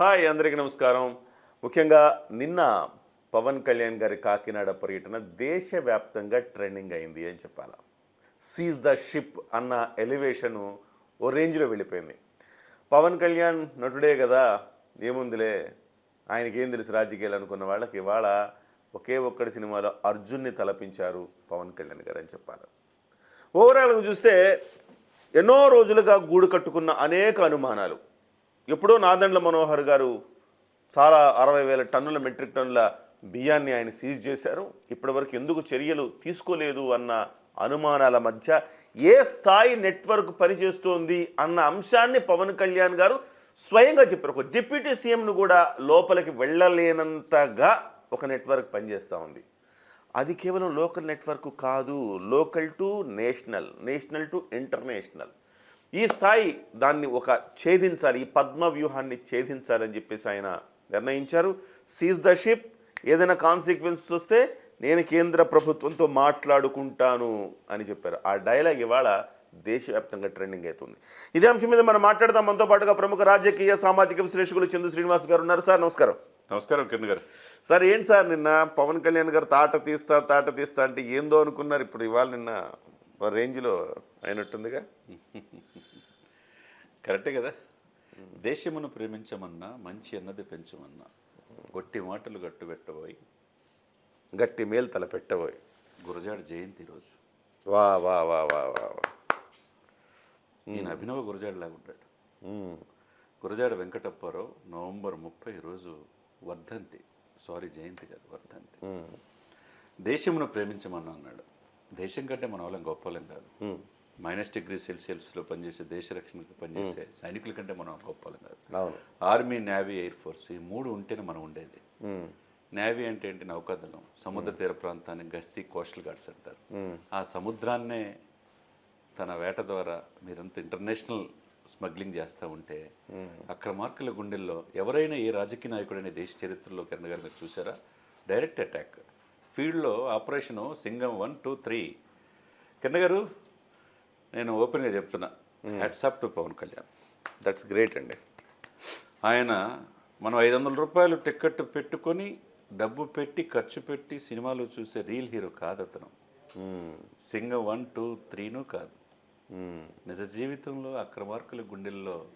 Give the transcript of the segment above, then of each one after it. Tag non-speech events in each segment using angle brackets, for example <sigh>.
Hi అందరికీ నమస్కారం. ముఖ్యంగా నిన్న పవన్ కళ్యాణ్ గారి కాకినాడ పర్యటన దేశవ్యాప్తంగా ట్రెండింగ్ అయింది అని చెప్పాల. సీజ్ ద షిప్ అన్న ఎలివేషను ఓ రేంజ్లో వెళ్ళిపోయింది. పవన్ కళ్యాణ్ నటుడే కదా ఏముందిలే ఆయనకి ఏం తెలుసు రాజకీయాలు అనుకున్న వాళ్ళకి ఇవాళ ఒకే ఒక్కడి సినిమాలో అర్జున్ని తలపించారు పవన్ కళ్యాణ్ గారు అని చెప్పాలి. ఓవరాల్గా చూస్తే ఎన్నో రోజులుగా గూడు కట్టుకున్న అనేక అనుమానాలు. ఎప్పుడో నాదండ్ల మనోహర్ గారు చాలా అరవై వేల టన్నుల మెట్రిక్ టన్నుల బియ్యాన్ని ఆయన సీజ్ చేశారు. ఇప్పటివరకు ఎందుకు చర్యలు తీసుకోలేదు అన్న అనుమానాల మధ్య ఏ స్థాయి నెట్వర్క్ పనిచేస్తోంది అన్న అంశాన్ని పవన్ కళ్యాణ్ గారు స్వయంగా చెప్పారు. ఒక డిప్యూటీ సీఎంను కూడా లోపలికి వెళ్ళలేనంతగా ఒక నెట్వర్క్ పనిచేస్తూ ఉంది. అది కేవలం లోకల్ నెట్వర్క్ కాదు local to national national to international. ఈ స్థాయి దాన్ని ఒక ఛేదించాలి ఈ పద్మ వ్యూహాన్ని ఛేదించాలని చెప్పేసి ఆయన నిర్ణయించారు. సీజ్ ద షిప్ ఏదైనా కాన్సిక్వెన్సెస్ వస్తే నేను కేంద్ర ప్రభుత్వంతో మాట్లాడుకుంటాను అని చెప్పారు. ఆ డైలాగ్ ఇవాళ దేశవ్యాప్తంగా ట్రెండింగ్ అవుతుంది ఇదే అంశం మీద మనం మాట్లాడదాం. మనతో పాటుగా ప్రముఖ రాజకీయ సామాజిక విశ్లేషకులు చందు శ్రీనివాస్ గారు ఉన్నారు. సార్ నమస్కారం. నమస్కారం కిరణ్ గారు. సార్ ఏంటి సార్ నిన్న పవన్ కళ్యాణ్ గారు తాట తీస్తా తాట తీస్తా అంటే ఏందో అనుకున్నారు. ఇప్పుడు ఇవాళ నిన్న రేంజ్లో అయినట్టుందిగా. <laughs> కరెక్టే కదా? దేశమును ప్రేమించమన్నా మంచి అన్నది పెంచమన్నా గొట్టి మాటలు గట్టుబెట్టబోయి గట్టి మేలు తల పెట్టబోయి గురజాడ జయంతి రోజు. వా వా వా వా వా వా. ఈయన అభినవ గురజాడలాగా ఉంటాడు. గురజాడ వెంకటప్పారావు నవంబర్ ముప్పై రోజు వర్ధంతి. సారీ జయంతి కాదు వర్ధంతి. దేశమును ప్రేమించమన్నా అన్నాడు. దేశం కంటే మన వాళ్ళం గొప్ప వాళ్ళం కాదు. మైనస్ డిగ్రీ సెల్సియస్లో పనిచేసే దేశ రక్షణకు పనిచేసే సైనికుల కంటే మనం గొప్ప వాళ్ళం కాదు ఆర్మీ నేవీ ఎయిర్ ఫోర్స్ ఈ మూడు ఉంటేనే మనం ఉండేది. నేవీ అంటే ఏంటి? నౌకాదళం. సముద్ర తీర ప్రాంతాన్ని గస్తీ కోస్టల్ గార్డ్స్ అంటారు. ఆ సముద్రాన్నే తన వేట ద్వారా మీరంత ఇంటర్నేషనల్ స్మగ్లింగ్ చేస్తూ ఉంటే అక్రమార్కుల గుండెల్లో ఎవరైనా ఏ రాజకీయ నాయకుడైన దేశ చరిత్రలో కిరణ్ గారు మీరు చూసారా డైరెక్ట్ అటాక్. ఫీల్డ్లో operation Singam one two three. Kiran garu నేను ఓపెన్గా చెప్తున్నా. Hats off to Pawan Kalyan. That's great అండి. ఆయన మనం ఐదు వందల రూపాయలు టికెట్ పెట్టుకొని డబ్బు పెట్టి ఖర్చు పెట్టి సినిమాలు చూసే రియల్ హీరో కాదు అతను. సింగం వన్ టూ త్రీను కాదు. నిజ జీవితంలో అక్రమార్కుల గుండెల్లో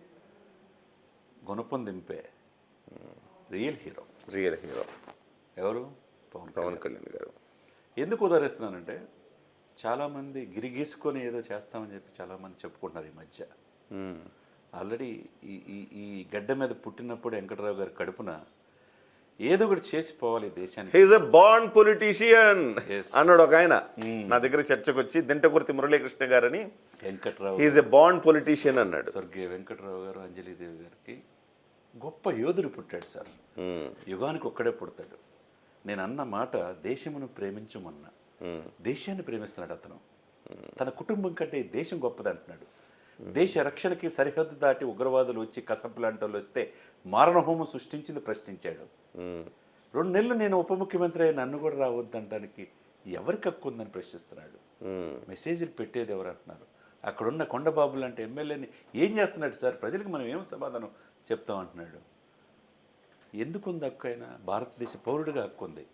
గుణపం దింపే రియల్ హీరో రియల్ హీరో ఎవరు? పవన్ పవన్ కళ్యాణ్. గారు. ఎందుకు ఉదాహరిస్తున్నానంటే చాలామంది గిరిగీసుకొని ఏదో చేస్తామని చెప్పి చాలామంది చెప్పుకుంటున్నారు ఈ మధ్య. ఆల్రెడీ ఈ ఈ ఈ గడ్డ మీద పుట్టినప్పుడు వెంకటరావు గారి కడుపున ఏదో ఒకటి చేసి పోవాలి దేశానికి హీఈస్ ఎ బాండ్ పొలిటీషియన్. అన్నాడు ఒక ఆయన నా దగ్గర చర్చకు వచ్చి దింటకుర్తి మురళీకృష్ణ గారని Venkatrao he is a bond politician అన్నాడు స్వర్గీయ వెంకట్రావు గారు అంజలిదేవి గారికి గొప్ప యోధుడు పుట్టాడు సార్. యుగానికి ఒక్కడే పుడతాడు నేను అన్న మాట దేశమును ప్రేమించమన్నా. దేశాన్ని ప్రేమిస్తున్నాడు అతను. తన కుటుంబం కంటే దేశం గొప్పది అంటున్నాడు. దేశ రక్షణకి సరిహద్దు దాటి ఉగ్రవాదులు వచ్చి కసంపులాంటి వస్తే మారణహోమం సృష్టించింది ప్రశ్నించాడు. రెండు నెలలు నేను ఉప ముఖ్యమంత్రి అయి నన్ను కూడా రావద్దంటానికి ఎవరికి హక్కు ఉందని ప్రశ్నిస్తున్నాడు. మెసేజ్లు పెట్టేది ఎవరు అంటున్నారు? అక్కడున్న కొండబాబు లాంటి ఎమ్మెల్యేని ఏం చేస్తున్నాడు సార్? ప్రజలకు మనం ఏం సమాధానం చెప్తాం అంటున్నాడు. ఎందుకు ఉంది హక్కు అయినా? భారతదేశ పౌరుడిగా హక్కు ఉంది.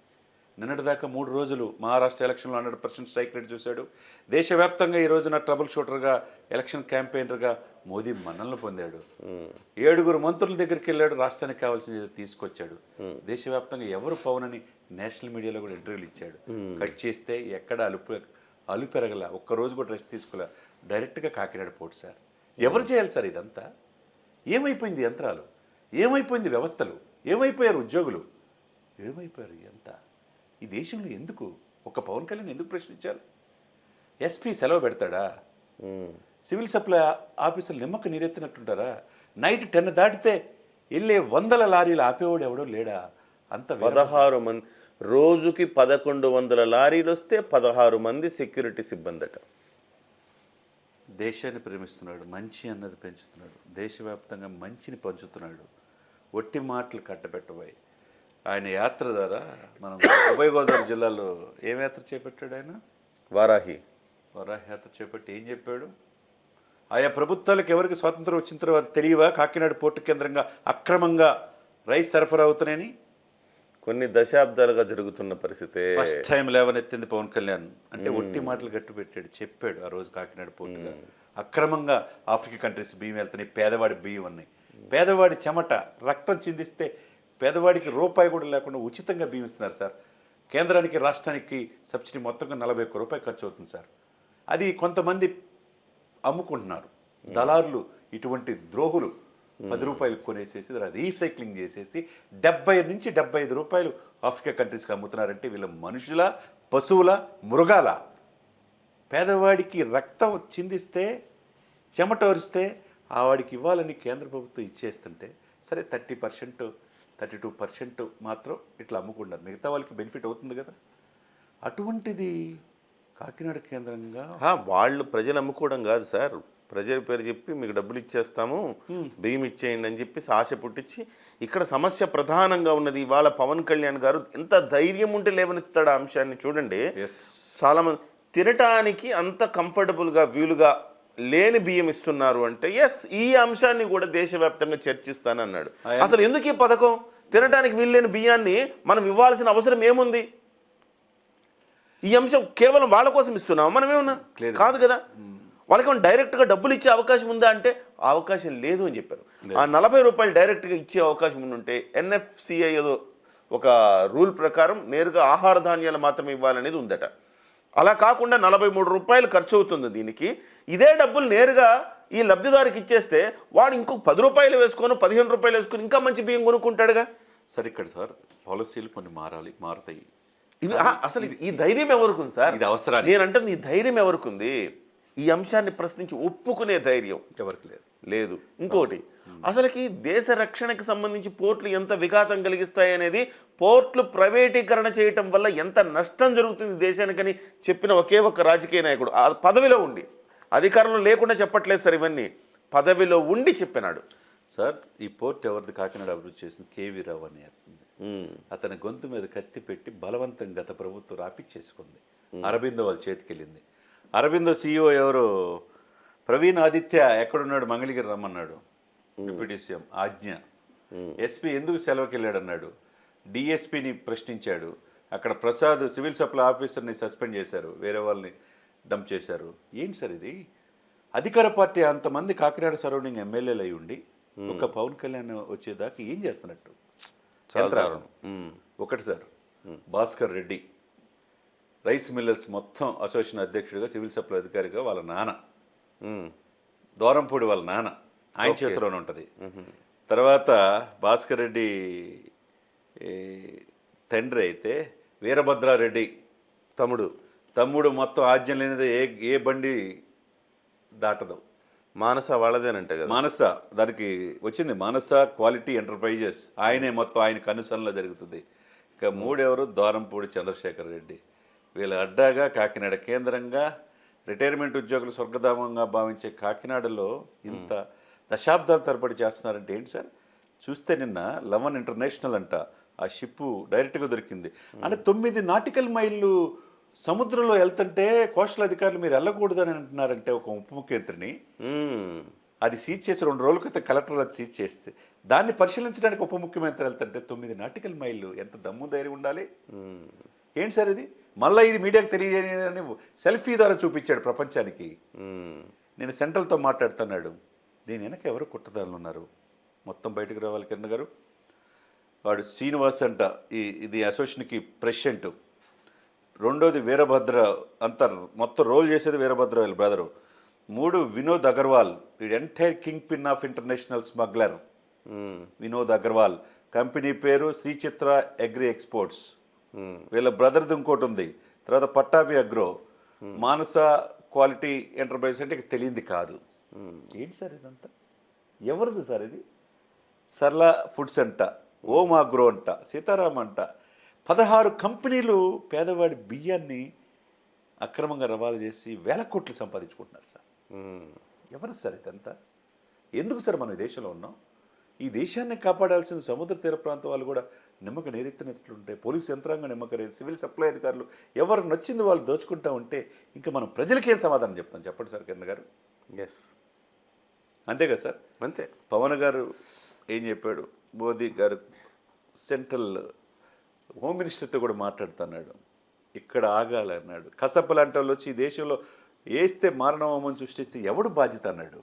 నిన్నటిదాకా మూడు రోజులు మహారాష్ట్ర ఎలక్షన్లో హండ్రెడ్ పర్సెంట్ స్ట్రైక్ రేట్ చూశాడు. దేశవ్యాప్తంగా ఈ రోజున ట్రబుల్ షూటర్గా ఎలక్షన్ క్యాంపెయినర్గా మోదీ మన్నలను పొందాడు. ఏడుగురు మంత్రుల దగ్గరికి వెళ్ళాడు రాష్ట్రానికి కావాల్సింది ఏదో తీసుకొచ్చాడు. దేశవ్యాప్తంగా ఎవరు పవన్ అని నేషనల్ మీడియాలో కూడా ఇంటర్వ్యూలు ఇచ్చాడు. కట్ చేస్తే ఎక్కడ అలుపు అలుపెరగల ఒక్క రోజు కూడా రెస్ట్ తీసుకోలే డైరెక్ట్గా కాకినాడ పోటు సార్. ఎవరు చేయాలి సార్ ఇదంతా? ఏమైపోయింది యంత్రాలు? ఏమైపోయింది వ్యవస్థలు? ఏమైపోయారు ఉద్యోగులు? ఏమైపోయారు ఎంత ఈ దేశంలో ఎందుకు? ఒక పవన్ కళ్యాణ్ ఎందుకు ప్రశ్నించాలి ఎస్పీ సెలవు పెడతాడా. సివిల్ సప్లై ఆఫీసులు నిమ్మక నీరెత్తినట్టుంటారా? నైట్ టెన్ దాటితే వెళ్ళే వందల లారీలు ఆపేవాడు ఎవడో లేడా? అంత పదహారు మంది రోజుకి పదకొండు వందల లారీలు వస్తే పదహారు మంది సెక్యూరిటీ సిబ్బంది అట దేశాన్ని ప్రేమిస్తున్నాడు మంచి అన్నది పెంచుతున్నాడు దేశవ్యాప్తంగా మంచిని పంచుతున్నాడు. ఒట్టి మాటలు కట్టబెట్టబోయి. ఆయన యాత్ర ద్వారా మనం ఉభయ గోదావరి జిల్లాలో ఏం యాత్ర చేపట్టాడు ఆయన? వారాహి. వరాహయాత్ర చేపట్టి ఏం చెప్పాడు? ఆయా ప్రభుత్వాలకు ఎవరికి స్వాతంత్రం వచ్చిన తర్వాత తెలియవా? కాకినాడ పోర్టు కేంద్రంగా అక్రమంగా రైస్ సరఫరా అవుతున్నాయని? కొన్ని దశాబ్దాలుగా జరుగుతున్న పరిస్థితే ఫస్ట్ టైం లేవనెత్తింది పవన్ కళ్యాణ్. అంటే ఒట్టి మాటలు గట్టు పెట్టాడు చెప్పాడు ఆ రోజు కాకినాడ పోర్టుగా. అక్రమంగా ఆఫ్రికా కంట్రీస్ బియ్యం వెళ్తున్నాయి పేదవాడి బియ్యం ఉన్నాయి. పేదవాడి చెమట రక్తం చిందిస్తే పేదవాడికి రూపాయి కూడా లేకుండా ఉచితంగా బియ్యం ఇస్తున్నారు సార్. కేంద్రానికి రాష్ట్రానికి సబ్సిడీ మొత్తంగా నలభై ఒక్క రూపాయలు ఖర్చు అవుతుంది సార్. అది కొంతమంది అమ్ముకుంటున్నారు. దళారులు ఇటువంటి ద్రోహులు పది రూపాయలు కొనేసేసి రీసైక్లింగ్ చేసేసి డెబ్బై నుంచి డెబ్బై ఐదు రూపాయలు ఆఫ్రికా కంట్రీస్కి అమ్ముతున్నారంటే వీళ్ళ మనుషుల పశువుల మృగాల పేదవాడికి రక్తం చిందిస్తే చెమట ఒరిస్తే ఆ వాడికి ఇవ్వాలని కేంద్ర ప్రభుత్వం ఇచ్చేస్తుంటే సరే thirty percent thirty two percent మాత్రం ఇట్లా అమ్ముకుంటారు. మిగతా వాళ్ళకి బెనిఫిట్ అవుతుంది కదా. అటువంటిది కాకినాడ కేంద్రంగా వాళ్ళు ప్రజలు అమ్ముకోవడం కాదు సార్. ప్రజల పేరు చెప్పి మీకు డబ్బులు ఇచ్చేస్తాము బియ్యం ఇచ్చేయండి అని చెప్పి ఆశ పుట్టించి ఇక్కడ సమస్య ప్రధానంగా ఉన్నది. ఇవాళ పవన్ కళ్యాణ్ గారు ఎంత ధైర్యం ఉంటే లేవనెత్తాడు ఆ అంశాన్ని చూడండి. ఎస్ చాలా మంది తినటానికి అంత కంఫర్టబుల్గా వీలుగా లేని బియ్యం ఇస్తున్నారు అంటే ఎస్ ఈ అంశాన్ని కూడా దేశవ్యాప్తంగా చర్చిస్తానన్నాడు. అసలు ఎందుకు ఈ పథకం? తినడానికి వీల్లేని బియ్యాన్ని మనం ఇవ్వాల్సిన అవసరం ఏముంది? ఈ అంశం కేవలం వాళ్ళ కోసం ఇస్తున్నాం మనం ఏమన్నా. కాదు కదా. వాళ్ళకి ఏమన్నా డైరెక్ట్గా డబ్బులు ఇచ్చే అవకాశం ఉందా అంటే అవకాశం లేదు అని చెప్పారు. ఆ నలభై రూపాయలు డైరెక్ట్గా ఇచ్చే అవకాశం ఉంటే ఎన్ఎఫ్సిఐ ఏదో ఒక రూల్ ప్రకారం నేరుగా ఆహార ధాన్యాలు మాత్రమే ఇవ్వాలనేది ఉందట. అలా కాకుండా నలభై మూడు రూపాయలు ఖర్చు అవుతుంది దీనికి. ఇదే డబ్బులు నేరుగా ఈ లబ్ధిదారికి ఇచ్చేస్తే వాడు ఇంకొక పది రూపాయలు వేసుకొని పదిహేను రూపాయలు వేసుకొని ఇంకా మంచి బియ్యం కొనుక్కుంటాడుగా? సరే ఇక్కడ సార్ పాలసీలు కొన్ని మారాలి మారుతాయి. ఇవి అసలు ఇది- ఈ ధైర్యం ఎవరికి ఉంది సార్? ఇది అవసరానికి. నేనంటే ఈ ధైర్యం ఎవరికి ఉంది? ఈ అంశాన్ని ప్రశ్నించి ఒప్పుకునే ధైర్యం. ఎవరికి లేదు. లేదు. ఇంకోటి అసలుకి దేశ రక్షణకి సంబంధించి పోర్ట్లు ఎంత విఘాతం కలిగిస్తాయి అనేది పోర్ట్లు ప్రైవేటీకరణ చేయటం వల్ల ఎంత నష్టం జరుగుతుంది దేశానికని చెప్పిన ఒకే ఒక్క రాజకీయ నాయకుడు. ఆ పదవిలో ఉండి అధికారంలో లేకుండా చెప్పట్లేదు సార్ ఇవన్నీ. పదవిలో ఉండి చెప్పినాడు. సార్ ఈ పోర్ట్ ఎవరిది కాకినాడ అభివృద్ధి చేసింది? కేవీ రావు అని అతని గొంతు మీద కత్తి పెట్టి బలవంతం గత ప్రభుత్వం రాపిచ్చేసుకుంది. అరబిందో వాళ్ళ చేతికెళ్ళింది. అరబిందో సీఈఓ ఎవరు? ప్రవీణ్ ఆదిత్య ఎక్కడున్నాడు? మంగళగిరి రమ్మన్నాడు. డిప్యూటీ సీఎం ఆజ్ఞ. ఎస్పీ ఎందుకు సెలవుకి వెళ్ళాడు అన్నాడు డిఎస్పీని ప్రశ్నించాడు. అక్కడ ప్రసాద్ సివిల్ సప్లై ఆఫీసర్ని సస్పెండ్ చేశారు. వేరే వాళ్ళని డంప్ చేశారు. ఏంటి సార్ ఇది? అధికార పార్టీ అంతమంది కాకినాడ సరౌండింగ్ ఎమ్మెల్యేలు అయి ఉండి ఒక పవన్ కళ్యాణ్ వచ్చేదాకా ఏం చేస్తున్నట్టు? ఒకటి sir Bhaskar Reddy. Rice millers మొత్తం అసోసియేషన్ అధ్యక్షుడిగా సివిల్ సప్లై అధికారిగా వాళ్ళ నాన్న. దూరంపూడి వాళ్ళ నాన్న. ఆయన చేతిలోనే ఉంటుంది. తర్వాత భాస్కర్ రెడ్డి తండ్రి అయితే వీరభద్రారెడ్డి. తమ్ముడు. తమ్ముడు మొత్తం ఆజ్ఞం లేనిదే ఏ ఏ బండి దాటదు. మానస వాళ్ళదేనంట కదా. మానస దానికి వచ్చింది మానస క్వాలిటీ ఎంటర్ప్రైజెస్. ఆయనే మొత్తం ఆయన కనుసనలో జరుగుతుంది. ఇక మూడెవరు? ద్వారంపూడి చంద్రశేఖర్ రెడ్డి. వీళ్ళ అడ్డాగా కాకినాడ కేంద్రంగా రిటైర్మెంట్ ఉద్యోగులు స్వర్గధామంగా భావించే కాకినాడలో ఇంత దశాబ్దాల తరబడి చేస్తున్నారంటే ఏంటి సార్? చూస్తే నిన్న లవన్ ఇంటర్నేషనల్ అంట. ఆ షిప్ డైరెక్ట్గా దొరికింది. అంటే తొమ్మిది నాటికల్ మైళ్ళు సముద్రంలో వెళ్తుంటే కోస్టల్ అధికారులు మీరు వెళ్ళకూడదని అంటున్నారంటే ఒక ఉప ముఖ్యమంత్రిని అది సీజ్ చేసి రెండు రోజుల క్రితం కలెక్టర్ అది సీజ్ చేస్తే దాన్ని పరిశీలించడానికి ఉప ముఖ్యమంత్రి వెళ్తుంటే తొమ్మిది నాటికల్ మైళ్ళు ఎంత దమ్ము ధైర్యం ఉండాలి? ఏంటి సార్ ఇది? మళ్ళీ ఇది మీడియాకి తెలియజేయని సెల్ఫీ ద్వారా చూపించాడు ప్రపంచానికి. నేను సెంట్రల్తో మాట్లాడుతున్నాడు. దీని వెనక ఎవరు కుట్టదారులు ఉన్నారు? మొత్తం బయటకు రావాలి కిరణ్ గారు. వాడు శ్రీనివాస్ అంట. ఈ ఇది అసోసియేషన్కి ప్రెసిడెంట్. రెండోది వీరభద్ర అంత మొత్తం రోల్ చేసేది వీరభద్ర వీళ్ళ బ్రదరు. మూడు వినోద్ అగర్వాల్. వీడు entire king pin of international smuggler Vinod Agarwal. Company పేరు శ్రీచిత్ర అగ్రి ఎక్స్పోర్ట్స్. వీళ్ళ బ్రదర్ది ఇంకోటి ఉంది. తర్వాత Pattabhi agro Manasa quality enterprise అంటే తెలియంది కాదు. ఏంటి సార్ ఇదంతా? ఎవరిది సార్ ఇది? సర్లా ఫుడ్స్ అంట ఓమ్ అగ్రో అంట సీతారాం అంట. పదహారు కంపెనీలు పేదవాడి బియ్యాన్ని అక్రమంగా రవాణా చేసి వేల కోట్లు సంపాదించుకుంటున్నారు సార్. ఎవరు సార్ ఇదంతా? ఎందుకు సార్ మనం ఈ దేశంలో ఉన్నాం? ఈ దేశాన్ని కాపాడాల్సిన సముద్ర తీర ప్రాంతం వాళ్ళు కూడా నిమ్మక నేరెత్తినట్లుంటే పోలీసు యంత్రాంగం నిమ్మక సివిల్ సప్లై అధికారులు ఎవరు నచ్చింది వాళ్ళు దోచుకుంటా ఉంటే ఇంకా మనం ప్రజలకి సమాధానం చెప్తాం? చెప్పండి సార్ కిరణ్ గారు. ఎస్ అంతే కదా సార్? అంతే. పవన్ గారు ఏం చెప్పాడు? మోదీ గారు సెంట్రల్ హోమ్ మినిస్టర్తో కూడా మాట్లాడుతున్నాడు. ఇక్కడ ఆగాలి అన్నాడు. కసప్ప లాంటి వాళ్ళు వచ్చి ఈ దేశంలో వేస్తే మారణహోమం సృష్టిస్తే ఎవడు బాధ్యత అన్నాడు?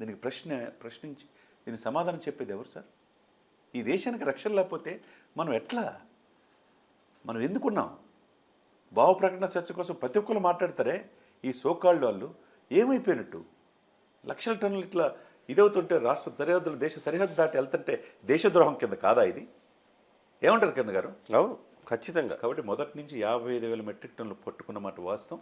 దీనికి ప్రశ్న ప్రశ్నించి దీనికి సమాధానం చెప్పేది ఎవరు సార్? ఈ దేశానికి రక్షణ లేకపోతే మనం ఎట్లా? మనం ఎందుకున్నాం భావ ప్రకటన స్వేచ్ఛ కోసం ప్రతి ఒక్కరు మాట్లాడతారే? ఈ సోకాళ్ళు వాళ్ళు ఏమైపోయినట్టు? లక్షల టన్నులు ఇట్లా ఇదవుతుంటే రాష్ట్ర సరిహద్దులు దేశ సరిహద్దు దాటి వెళ్తుంటే దేశద్రోహం కింద కాదా ఇది? ఏమంటారు కిరణ్ గారు? అవును ఖచ్చితంగా. కాబట్టి మొదటి నుంచి యాభై ఐదు వేల మెట్రిక్ టన్నులు పట్టుకున్న మాట వాస్తవం.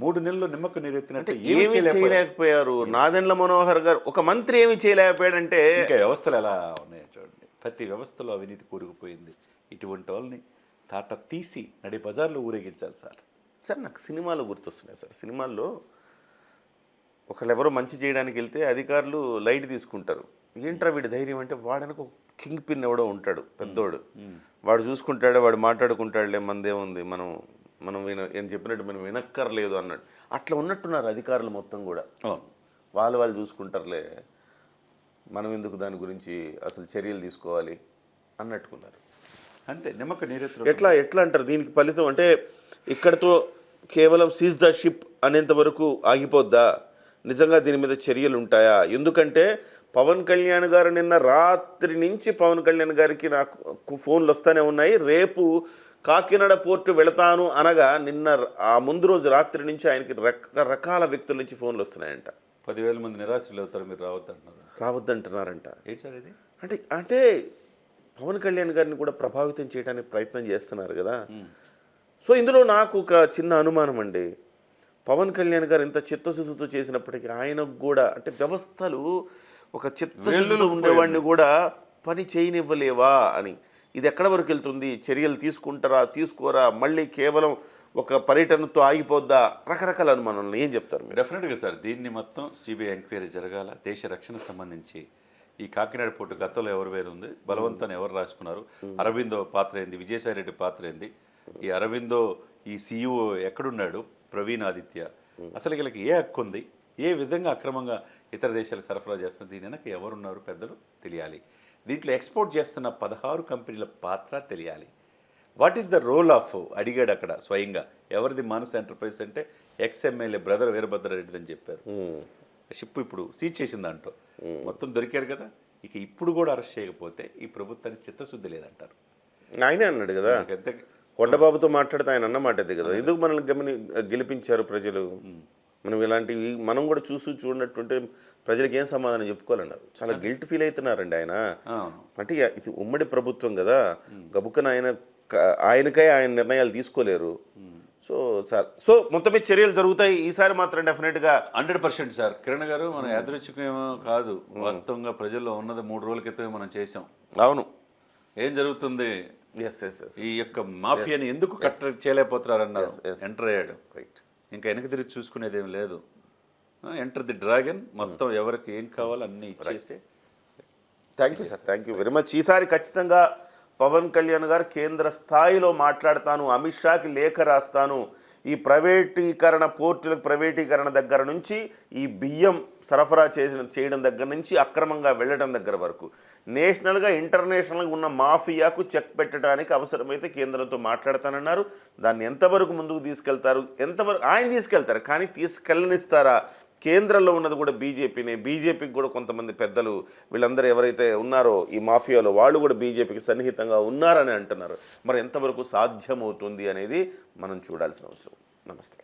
మూడు నెలలు నిమ్మకు నీరెత్తినట్టు ఏమీ ఏమి చేయలేకపోయారు. నాదెండ్ల మనోహర్ గారు ఒక మంత్రి ఏమి చేయలేకపోయాడంటే ఇంకా వ్యవస్థలు ఎలా ఉన్నాయో చూడండి. ప్రతి వ్యవస్థలో అవినీతి కూరుకుపోయింది. ఇటువంటి వాళ్ళని తాట తీసి నడి బజార్లో ఊరేగించాలి సార్. సార్ నాకు సినిమాలు గుర్తొస్తున్నాయి సార్. సినిమాల్లో ఒకళ్ళు ఎవరో మంచి చేయడానికి వెళ్తే అధికారులు లైట్ తీసుకుంటారు. ఏంట్రా వీడి ధైర్యం అంటే వాడనకు కింగ్ పిన్ ఎవడో ఉంటాడు పెద్దోడు. వాడు చూసుకుంటాడు వాడు మాట్లాడుకుంటాడులే మందేముంది మనం మనం విన నేను చెప్పినట్టు మనం వినక్కర్లేదు అన్నాడు. అట్లా ఉన్నట్టున్నారు అధికారులు మొత్తం కూడా. వాళ్ళు వాళ్ళు చూసుకుంటారులే మనం ఎందుకు దాని గురించి అసలు చర్యలు తీసుకోవాలి అన్నట్టుకున్నారు. అంతే నిమ్మక నీరెత్తులు. ఎట్లా ఎట్లా అంటారు? దీనికి ఫలితం అంటే ఇక్కడతో కేవలం సీజ్ ద షిప్ అనేంత వరకు ఆగిపోద్దా? నిజంగా దీని మీద చర్యలు ఉంటాయా? ఎందుకంటే పవన్ కళ్యాణ్ గారు నిన్న రాత్రి నుంచి పవన్ కళ్యాణ్ గారికి నాకు ఫోన్లు వస్తూనే ఉన్నాయి. రేపు కాకినాడ పోర్టు వెళతాను అనగా నిన్న ఆ ముందు రోజు రాత్రి నుంచి ఆయనకి రకరకాల వ్యక్తుల నుంచి ఫోన్లు వస్తున్నాయంట. పదివేల మంది నిరాశలు అవుతారు మీరు రావద్దు అంటున్నారు రావద్దంటున్నారంట. ఏంటి సార్ ఇది? అంటే అంటే పవన్ కళ్యాణ్ గారిని కూడా ప్రభావితం చేయడానికి ప్రయత్నం చేస్తున్నారు కదా. సో ఇందులో నాకు ఒక చిన్న అనుమానం అండి. పవన్ కళ్యాణ్ గారు ఇంత చిత్తశుద్ధితో చేసినప్పటికీ ఆయనకు కూడా అంటే వ్యవస్థలు ఒక చిత్తశుద్ధిలో ఉండేవాడిని కూడా పని చేయనివ్వలేవా అని. ఇది ఎక్కడ వరకు వెళ్తుంది? చర్యలు తీసుకుంటారా? తీసుకోరా? మళ్ళీ కేవలం ఒక పర్యటనతో ఆగిపోద్దా? రకరకాల అనుమానాలు. ఏం చెప్తారు మీరు? డెఫినెట్గా సార్ దీన్ని మొత్తం సిబిఐ ఎంక్వైరీ జరగాల. దేశ రక్షణకు సంబంధించి ఈ కాకినాడ పోర్టు గతంలో ఎవరు వేరు ఉంది? బలవంతాన్ని ఎవరు రాసుకున్నారు? అరవిందో పాత్ర ఏంది? విజయసాయి రెడ్డి పాత్ర ఏంది? ఈ అరవిందో ఈ సీఈఓ ఎక్కడున్నాడు? ప్రవీణ్ ఆదిత్య. అసలు వీళ్ళకి ఏ హక్కు ఉంది? ఏ విధంగా అక్రమంగా ఇతర దేశాలకు సరఫరా చేస్తున్న దీని వెనక ఎవరున్నారు? పెద్దలు తెలియాలి. దీంట్లో ఎక్స్పోర్ట్ చేస్తున్న పదహారు కంపెనీల పాత్ర తెలియాలి. What is the role of అడిగాడు అక్కడ స్వయంగా. ఎవరిది మానస ఎంటర్ప్రైజ్ అంటే ఎక్స్ ఎమ్మెల్యే బ్రదర్ వీరభద్రారెడ్డి అని చెప్పారు. షిప్ ఇప్పుడు సీజ్ చేసింది అంటూ మొత్తం దొరికారు కదా. ఇక ఇప్పుడు కూడా అరెస్ట్ చేయకపోతే ఈ ప్రభుత్వానికి చిత్తశుద్ధి లేదంటారు. ఆయనే అన్నాడు కదా. కొండబాబుతో మాట్లాడితే ఆయన అన్నమాట అది కదా. ఎందుకు మనల్ని గమని గెలిపించారు ప్రజలు? మనం ఇలాంటివి మనం కూడా చూసి చూడనట్టుంటే ప్రజలకు ఏం సమాధానం చెప్పుకోవాలన్నారు. చాలా గిల్ట్ ఫీల్ అవుతున్నారండి ఆయన. అంటే ఇక ఇది ఉమ్మడి ప్రభుత్వం కదా గబుక్కన ఆయన ఆయనకై ఆయన నిర్ణయాలు తీసుకోలేరు. సో సార్ సో మొత్తం మీద చర్యలు జరుగుతాయి. ఈసారి మాత్రం డెఫినెట్గా హండ్రెడ్ పర్సెంట్ సార్. కిరణ్ గారు మనం యాదృచ్ఛికమేమో కాదు వాస్తవంగా ప్రజల్లో ఉన్నది మూడు రోజుల క్రితమే మనం చేసాం అవును. ఏం జరుగుతుంది? ఎస్ ఎస్ ఎస్ ఈ యొక్క మాఫియాని ఎందుకు కట్ట చేయలేకపోతున్నారు అన్నారు. ఎంటర్ అయ్యాడు. రైట్ ఇంకా వెనక్కి తిరిగి చూసుకునేది ఏం లేదు ఎంటర్ ది డ్రాగన్ మొత్తం ఎవరికి ఏం కావాలో అన్నీ ఇచ్చేసి. Thank you sir thank you very much ఈసారి ఖచ్చితంగా పవన్ కళ్యాణ్ గారు కేంద్ర స్థాయిలో మాట్లాడతాను అమిత్ షాకి లేఖ రాస్తాను. ఈ ప్రైవేటీకరణ పోర్టులకు ప్రైవేటీకరణ దగ్గర నుంచి ఈ బియ్యం సరఫరా చేసిన చేయడం దగ్గర నుంచి అక్రమంగా వెళ్ళడం దగ్గర వరకు. నేషనల్గా ఇంటర్నేషనల్గా ఉన్న మాఫియాకు చెక్ పెట్టడానికి అవసరమైతే కేంద్రంతో మాట్లాడతానన్నారు. దాన్ని ఎంతవరకు ముందుకు తీసుకెళ్తారు? ఎంతవరకు ఆయన తీసుకెళ్తారు? కానీ తీసుకెళ్ళనిస్తారా? కేంద్రంలో ఉన్నది కూడా బీజేపీనే. బీజేపీకి కూడా కొంతమంది పెద్దలు వీళ్ళందరూ ఎవరైతే ఉన్నారో ఈ మాఫియాలో వాళ్ళు కూడా బీజేపీకి సన్నిహితంగా ఉన్నారని అంటున్నారు. మరి ఎంతవరకు సాధ్యమవుతుంది అనేది మనం చూడాల్సిన అవసరం. నమస్తే.